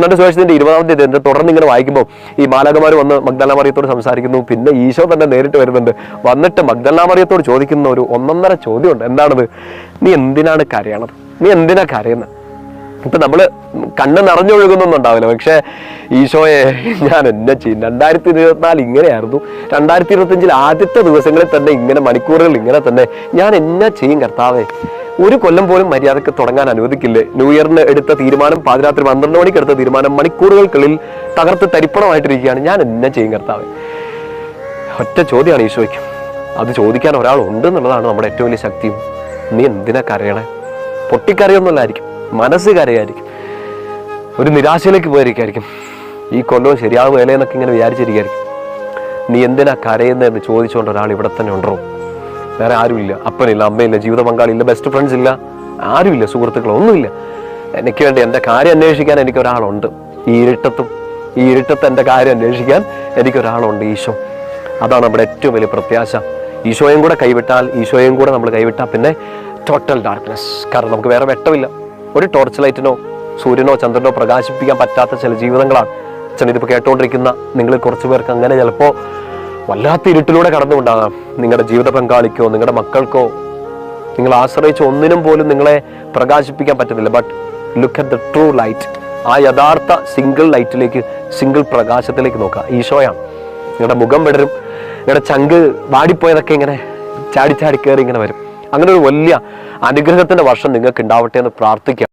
യോഹനാന്റെ സുരക്ഷത്തിന്റെ ഇരുപതാമത്തെ ഇതിന്റെ തുടർന്ന് ഇങ്ങനെ വായിക്കുമ്പോൾ ഈ ബാലകുമാർ വന്ന് മഗ്ദല മറിയത്തോട് സംസാരിക്കുന്നു. പിന്നെ ഈശോ തന്നെ നേരിട്ട് വരുന്നുണ്ട്. വന്നിട്ട് മഗ്ദല മറിയത്തോട് ചോദിക്കുന്ന ഒരു ഒന്നൊന്നര ചോദ്യമുണ്ട്. എന്താണത്? നീ എന്തിനാണ് കരയണത്? നീ എന്തിനാ കരയുന്നത് ഇപ്പൊ നമ്മൾ കണ്ണ് നിറഞ്ഞൊഴുകുന്നൊന്നും ഉണ്ടാവില്ല പക്ഷെ ഈശോയെ ഞാൻ എന്നെ ചെയ്യും. രണ്ടായിരത്തി ഇരുപത്തിനാല് ഇങ്ങനെയായിരുന്നു. രണ്ടായിരത്തി ഇരുപത്തിയഞ്ചിൽ ആദ്യത്തെ ദിവസങ്ങളിൽ തന്നെ ഇങ്ങനെ മണിക്കൂറുകൾ ഇങ്ങനെ തന്നെ ഞാൻ എന്നെ ചെയ്യും കർത്താവേ. ഒരു കൊല്ലം പോലും മര്യാദയ്ക്ക് തുടങ്ങാൻ അനുവദിക്കില്ലേ? ന്യൂ ഇയറിന് എടുത്ത തീരുമാനം പാതിരാത്രി പന്ത്രണ്ട് മണിക്ക് എടുത്ത തീരുമാനം മണിക്കൂറുകൾക്കുള്ളിൽ തകർത്ത് തരിപ്പണമായിട്ടിരിക്കുകയാണ്. ഞാൻ എന്നെ ചെയ്യും കർത്താവ്? ഒറ്റ ചോദ്യമാണ് ഈശോയ്ക്ക്. അത് ചോദിക്കാൻ ഒരാൾ ഉണ്ട് എന്നുള്ളതാണ് നമ്മുടെ ഏറ്റവും വലിയ ശക്തിയും. നീ എന്തിനാ കരയണേ? പൊട്ടിക്കരയൊന്നുമല്ലായിരിക്കും. മനസ്സ് കരയായിരിക്കും. ഒരു നിരാശയിലേക്ക് പോയിരിക്കായിരിക്കും. ഈ കൊല്ലവും ശരിയാവുകയല്ലേ എന്നൊക്കെ ഇങ്ങനെ വിചാരിച്ചിരിക്കായിരിക്കും. നീ എന്തിനാ കരയുന്നതെന്ന് ചോദിച്ചുകൊണ്ട് ഒരാൾ ഇവിടെ തന്നെ ഉണ്ടോ? വേറെ ആരുമില്ല. അപ്പനില്ല അമ്മയില്ല ജീവിത പങ്കാളിയില്ല ബെസ്റ്റ് ഫ്രണ്ട്സ് ഇല്ല ആരുമില്ല സുഹൃത്തുക്കളോ ഒന്നുമില്ല. എനിക്ക് വേണ്ടി എന്റെ കാര്യം അന്വേഷിക്കാൻ എനിക്ക് ഒരാളുണ്ട്. ഈ ഇരുട്ടത്തും ഈ ഇരുട്ടത്ത് എന്റെ കാര്യം അന്വേഷിക്കാൻ എനിക്ക് ഒരാളുണ്ട് ഈശോ. അതാണ് നമ്മുടെ ഏറ്റവും വലിയ പ്രത്യാശ. ഈശോയും കൂടെ കൈവിട്ടാൽ ഈശോയും കൂടെ നമ്മൾ കൈവിട്ടാൽ പിന്നെ ടോട്ടൽ ഡാർക്ക്നെസ് കാരണം നമുക്ക് വേറെ വെട്ടമില്ല. ഒരു ടോർച്ച് ലൈറ്റിനോ സൂര്യനോ ചന്ദ്രനോ പ്രകാശിപ്പിക്കാൻ പറ്റാത്ത ചില ജീവിതങ്ങളാണ്. അച്ഛൻ ഇതിപ്പോൾ കേട്ടുകൊണ്ടിരിക്കുന്ന നിങ്ങൾ കുറച്ച് പേർക്ക് അങ്ങനെ ചിലപ്പോൾ വല്ലാത്ത ഇരുട്ടിലൂടെ കടന്നുകൊണ്ടാകാം നിങ്ങളുടെ ജീവിത പങ്കാളിക്കോ നിങ്ങളുടെ മക്കൾക്കോ നിങ്ങൾ ആശ്രയിച്ച ഒന്നിനും പോലും നിങ്ങളെ പ്രകാശിപ്പിക്കാൻ പറ്റുന്നില്ല. But look at the true light ആ യഥാർത്ഥ സിംഗിൾ ലൈറ്റിലേക്ക് സിംഗിൾ പ്രകാശത്തിലേക്ക് നോക്കുക. ഈശോയാണ് നിങ്ങളുടെ മുഖം വിടരും. നിങ്ങളുടെ ചങ്ക് വാടിപ്പോയതൊക്കെ ഇങ്ങനെ ചാടി ചാടി കയറി ഇങ്ങനെ വരും. അങ്ങനെ ഒരു വലിയ അനുഗ്രഹത്തിന്റെ വർഷം നിങ്ങൾക്ക് ഉണ്ടാവട്ടെ എന്ന് പ്രാർത്ഥിക്കാം.